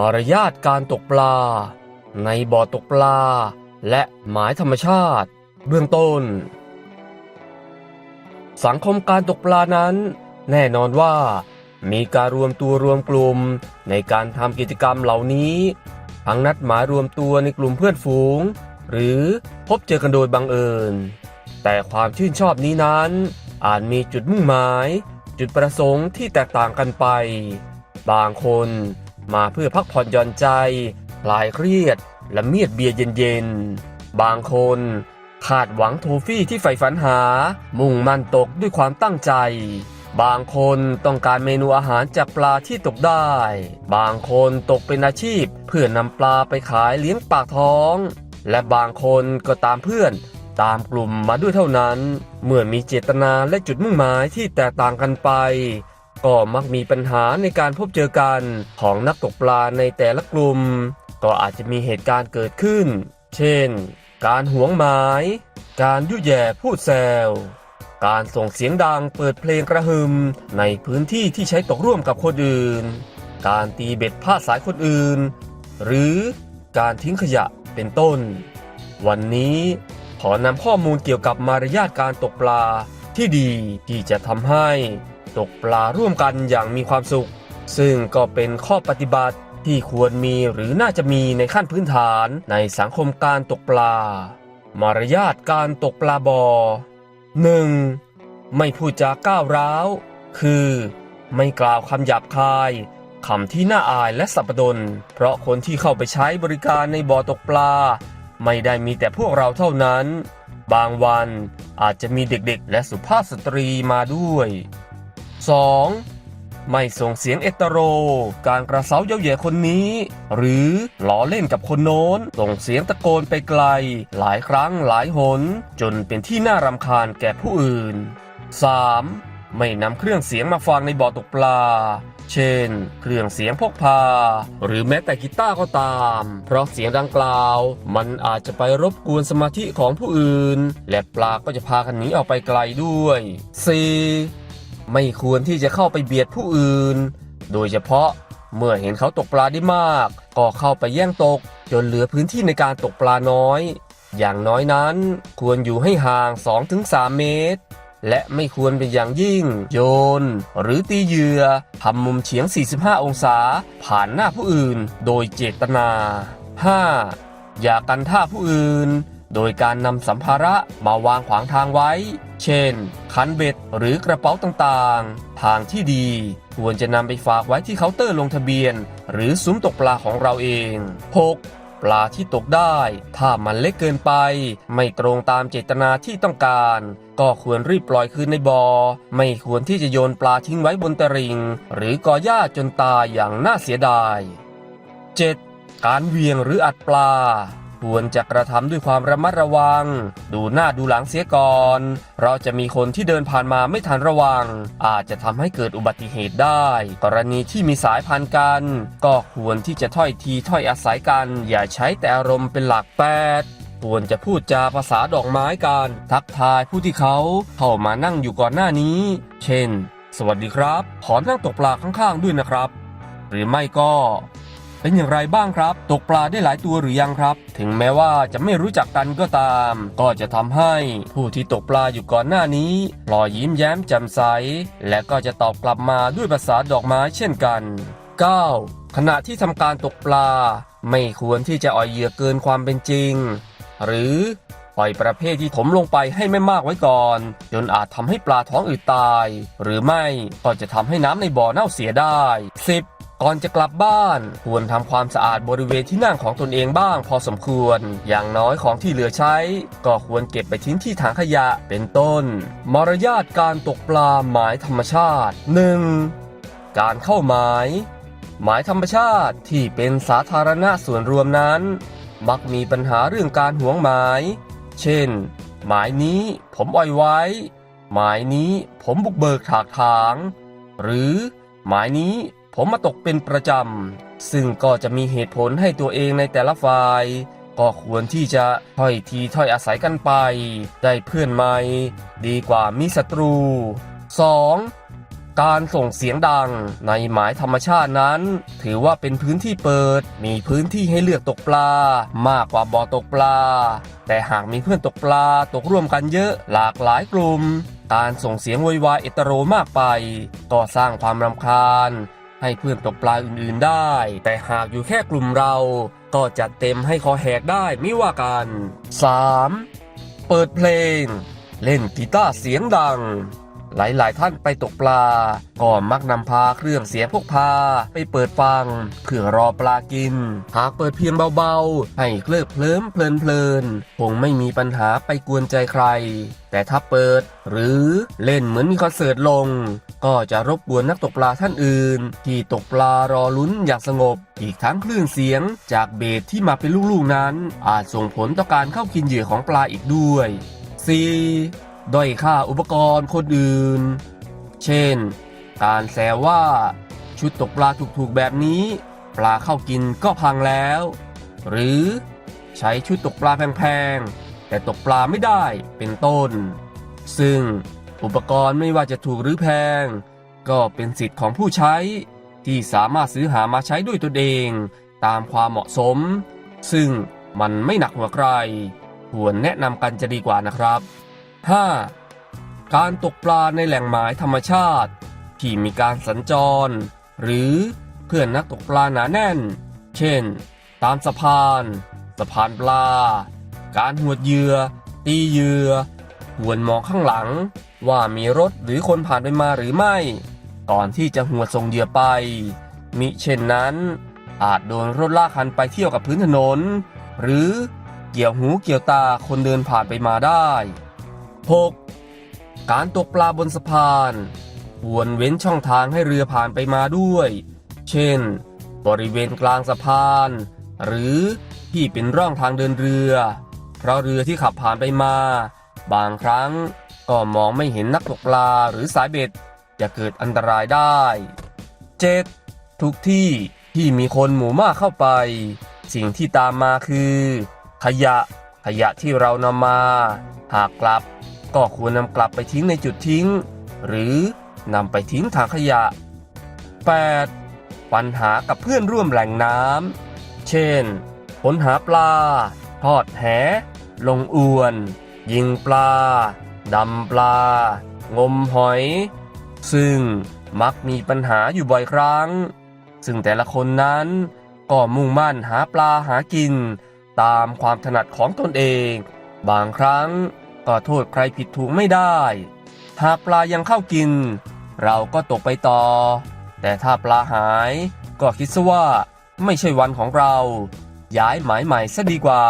มารยาทการตกปลา ในบ่อตกปลา และหมายธรรมชาติ เบื้องต้น สังคมการตกปลานั้น แน่นอนว่า มีการรวมตัวรวมกลุ่มในการทำกิจกรรมเหล่านี้ทั้งนัดหมายรวมตัวในกลุ่มเพื่อนฝูง หรือพบเจอกันโดยบังเอิญ แต่ความชื่นชอบนี้นั้น อาจมีจุดมุ่งหมาย จุดประสงค์ที่แตกต่างกันไป บางคน มาเพื่อพักผ่อนหย่อนใจ คลายเครียด และเมียดเบียร์เย็นๆ บางคนคาดหวังโทฟี่ที่ใฝ่ฝันหา มุ่งมั่นตกด้วยความตั้งใจ บางคนต้องการเมนูอาหารจากปลาที่ตกได้ บางคนตกเป็นอาชีพเพื่อนำปลาไปขายเลี้ยงปากท้อง และบางคนก็ตามเพื่อนตามกลุ่มมาด้วยเท่านั้น เมื่อมีเจตนาและจุดมุ่งหมายที่แตกต่างกันไป ก็มักมีปัญหาในการพบเจอกันของนักตกปลาในแต่ละกลุ่ม ก็อาจจะมีเหตุการณ์เกิดขึ้น เช่น การหวงหมาย การยุแย่พูดแซว การส่งเสียงดังเปิดเพลงกระหึ่มในพื้นที่ที่ใช้ตกร่วมกับคนอื่น การตีเบ็ดพาดสายคนอื่น หรือการทิ้งขยะเป็นต้น วันนี้ขอนำข้อมูลเกี่ยวกับมารยาทการตกปลาที่ดีที่จะทำให้ ตกปลาร่วมกันอย่างมีความสุข ซึ่งก็เป็นข้อปฏิบัติที่ควรมีหรือน่าจะมีในขั้นพื้นฐานในสังคมการตกปลา มารยาทการตกปลาบอ 1. ไม่พูดจาก้าวร้าว คือ ไม่กล่าวคำหยาบคายคำที่น่าอายและสับดน เพราะคนที่เข้าไปใช้บริการในบ่อตกปลา ไม่ได้มีแต่พวกเราเท่านั้น บางวันอาจจะมีเด็กๆ และสุภาพสตรีมาด้วย 2. ไม่ส่งเสียงเอตโร การกระเซาเย้าแย่คนนี้ หรือล้อเล่นกับคนโน้น ส่งเสียงตะโกนไปไกล หลายครั้งหลายหน จนเป็นที่น่ารำคาญแก่ผู้อื่น 3. ไม่นำเครื่องเสียงมาฟังในบ่อตกปลา เช่น เครื่องเสียงพกพา หรือแม้แต่กีตาร์ก็ตาม เพราะเสียงดังกล่าว มันอาจจะไปรบกวนสมาธิของผู้อื่น และปลาก็จะพากันหนีออกไปไกลด้วย 4. ไม่ควรที่จะเข้าไปเบียดผู้อื่น โดยเฉพาะเมื่อเห็นเขาตกปลาได้มาก ก็เข้าไปแย่งตก จนเหลือพื้นที่ในการตกปลาน้อย อย่างน้อยนั้นควรอยู่ให้ห่าง 2-3 เมตร และไม่ควรเป็นอย่างยิ่ง โยน หรือตีเหยื่อทำมุมเฉียง 45 องศา ผ่านหน้าผู้อื่น โดยเจตนา 5. อย่ากันท่าผู้อื่น โดยการนำสัมภาระมาวางขวางทางไว้ เช่น คันเบ็ดหรือกระเป๋าต่างๆ ทางที่ดีควรจะนำไปฝากไว้ที่เคาน์เตอร์ลงทะเบียน หรือซุ้มตกปลาของเราเอง 6. ปลาที่ตกได้ ถ้ามันเล็กเกินไป ไม่ตรงตามเจตนาที่ต้องการ ก็ควรรีบปล่อยคืนในบอ่อไม่ควรที่จะโยนปลาทิ้งไว้บนตริ่งหรือกอหญ้าจนตายอย่างน่าเสียดาย 7. การเวียงหรืออัดปลา ควรจะกระทำด้วยความระมัดระวัง ดูหน้าดูหลังเสียก่อนเราจะมีคนที่เดินผ่านมาไม่ทันระวัง อาจจะทำให้เกิดอุบัติเหตุได้ กรณีที่มีสายพันธุ์กัน ก็ควรที่จะถ้อยทีถ้อยอาศัยกัน อย่าใช้แต่อารมณ์เป็นหลักแปดควรจะพูดจาภาษาดอกไม้กันทักทายผู้ที่เขาเข้ามานั่งอยู่ก่อนหน้านี้ เช่น สวัสดีครับ ขอนั่งตกปลาข้างๆด้วยนะครับ หรือไม่ก็ เป็นอย่างไรบ้างครับ ตกปลาได้หลายตัวหรือยังครับ ถึงแม้ว่าจะไม่รู้จักกันก็ตาม ก็จะทำให้ผู้ที่ตกปลาอยู่ก่อนหน้านี้พลอยยิ้มแย้มแจ่มใส และก็จะตอบกลับมาด้วยภาษาดอกไม้เช่นกัน 9. ขณะที่ทำการตกปลา ไม่ควรที่จะอ่อยเหยื่อเกินความเป็นจริง หรือปล่อยประเภทที่ถมลงไปให้ไม่มากไว้ก่อน จนอาจทำให้ปลาท้องอืดตาย หรือไม่ก็จะทำให้น้ำในบ่อเน่าเสียได้ 10. ก่อนจะกลับบ้านควรทำความสะอาดบริเวณที่นั่งของตนเองบ้างพอสมควร อย่างน้อยของที่เหลือใช้ ก็ควรเก็บไปทิ้งที่ถังขยะเป็นต้น มารยาทการตกปลาหมายธรรมชาติ 1. การเข้าหมาย หมายธรรมชาติที่เป็นสาธารณะส่วนรวมนั้น มักมีปัญหาเรื่องการหวงหมาย เช่น หมายนี้ผมอ่อยไว้ หมายนี้ผมบุกเบิกถากถาง หรือหมายนี้ ผมมาตกเป็นประจำ ซึ่งก็จะมีเหตุผลให้ตัวเองในแต่ละฝ่าย ก็ควรที่จะถ้อยทีถ้อยอาศัยกันไป ได้เพื่อนใหม่ ดีกว่ามีศัตรู 2. การส่งเสียงดังในหมายธรรมชาตินั้น ถือว่าเป็นพื้นที่เปิด มีพื้นที่ให้เลือกตกปลา มากกว่าบ่อตกปลา แต่หากมีเพื่อนตกปลาตกร่วมกันเยอะหลากหลายกลุ่ม การส่งเสียงโวยวายเอตโรมากไป ก็สร้างความรำคาญ ให้เพื่อนตกปลาอื่นๆได้ แต่หากอยู่แค่กลุ่มเรา ก็จัดเต็มให้คอแหกได้ไม่ว่ากัน 3. เปิดเพลง เล่นกีตาร์เสียงดัง หลายๆท่านไปตกปลา ก็มักนำพาเครื่องเสียงพกพาไปเปิดฟัง เพื่อรอปลากิน หากเปิดเพียงเบาๆ ให้เคลิบเคลิ้มเพลินเพลินๆคงไม่มีปัญหาไปกวนใจใคร แต่ถ้าเปิด หรือเล่นเหมือนมีคอนเสิร์ตลง ก็จะรบกวนนักตกปลาท่านอื่น ที่ตกปลารอลุ้นอย่างสงบ อีกทั้งคลื่นเสียงจากเบสที่มาเป็นลูกๆนั้น อาจส่งผลต่อการเข้ากินเหยื่อของปลาอีกด้วย 4. ด้อยค่าอุปกรณ์คนอื่น เช่น การแซวว่า ชุดตกปลาถูกๆแบบนี้ ปลาเข้ากินก็พังแล้ว หรือใช้ชุดตกปลาแพงๆแต่ตกปลาไม่ได้เป็นต้น ซึ่ง อุปกรณ์ไม่ว่าจะถูกหรือแพง ก็เป็นสิทธิ์ของผู้ใช้ ที่สามารถซื้อหามาใช้ด้วยตนเอง ตามความเหมาะสม ซึ่งมันไม่หนักหัวใครควรแนะนำกันจะดีกว่านะครับ 5. การตกปลาในแหล่งหมายธรรมชาติ ที่มีการสัญจร หรือเพื่อนนักตกปลาหนาแน่น เช่น ตามสะพาน สะพานปลา การหวดเหยื่อตีเหยื่อหวนมองข้างหลัง ว่ามีรถหรือคนผ่านไปมาหรือไม่ ก่อนที่จะหัวส่งเหยื่อไป มิเช่นนั้น อาจโดนรถลากคันไปเที่ยวกับพื้นถนน หรือเกี่ยวหูเกี่ยวตาคนเดินผ่านไปมาได้ 6. การตกปลาบนสะพานควรเว้นช่องทางให้เรือผ่านไปมาด้วย เช่น บริเวณกลางสะพาน หรือที่เป็นร่องทางเดินเรือ เพราะเรือที่ขับผ่านไปมา บางครั้ง ก็มองไม่เห็นนักตกปลาหรือสายเบ็ด จะเกิดอันตรายได้ 7. ทุกที่ที่มีคนหมู่มากเข้าไป สิ่งที่ตามมาคือ ขยะขยะที่เรานำมา หากกลับ ก็ควรนำกลับไปทิ้งในจุดทิ้ง หรือนำไปทิ้งถังขยะ 8. ปัญหากับเพื่อนร่วมแหล่งน้ำเช่นค้นหาปลา ทอดแหลงอวน ยิงปลา ดำปลา งมหอย ซึ่งมักมีปัญหาอยู่บ่อยครั้ง ซึ่งแต่ละคนนั้นก็มุ่งมั่นหาปลาหากิน ตามความถนัดของตนเอง บางครั้งก็โทษใครผิดถูกไม่ได้ หากปลายังเข้ากิน เราก็ตกไปต่อ แต่ถ้าปลาหายก็คิดซะว่าไม่ใช่วันของเรา ย้ายหมายใหม่ซะดีกว่า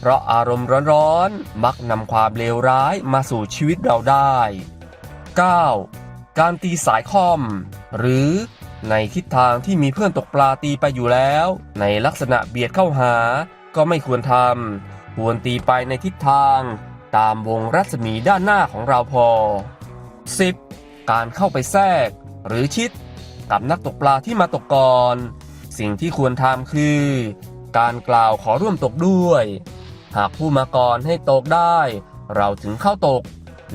เพราะอารมณ์ร้อนๆ มักนำความเลวร้ายมาสู่ชีวิตเราได้ 9. การตีสายคอม หรือในทิศทางที่มีเพื่อนตกปลาตีไปอยู่แล้ว ในลักษณะเบียดเข้าหาก็ไม่ควรทำควรตีไปในทิศทาง ตามวงรัศมีด้านหน้าของเราพอ 10. การเข้าไปแทรก หรือชิด กับนักตกปลาที่มาตกก่อน สิ่งที่ควรทำคือ การกล่าวขอร่วมตกด้วย หากผู้มาก่อนให้ตกได้ เราถึงเข้าตก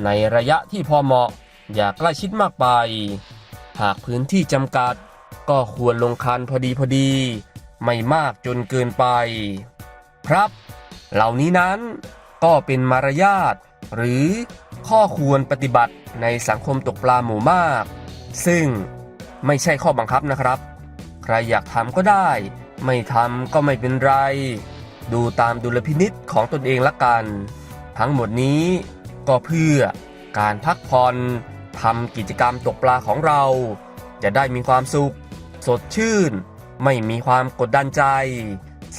ในระยะที่พอเหมาะ อย่าใกล้ชิดมากไป หากพื้นที่จำกัด ก็ควรลงคันพอดีพอดี ไม่มากจนเกินไป ครับ เหล่านี้นั้นก็เป็นมารยาทหรือข้อควรปฏิบัติในสังคมตกปลาหมู่มาก ซึ่งไม่ใช่ข้อบังคับนะครับ ใครอยากทำก็ได้ ไม่ทำก็ไม่เป็นไร ดูตามดุลพินิษของตนเองละกัน ทั้งหมดนี้ก็เพื่อการพักผ่อนทำกิจกรรมตกปลาของเรา จะได้มีความสุข สดชื่น ไม่มีความกดดันใจ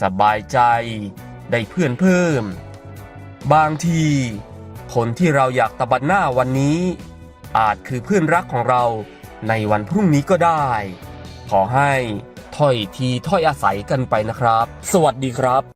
สบายใจ ได้เพื่อนเพิ่ม บางที คนที่เราอยากตะบัดหน้าวันนี้ อาจคือเพื่อนรักของเราในวันพรุ่งนี้ก็ได้ ขอให้ถ้อยทีถ้อยอาศัยกันไปนะครับ สวัสดีครับ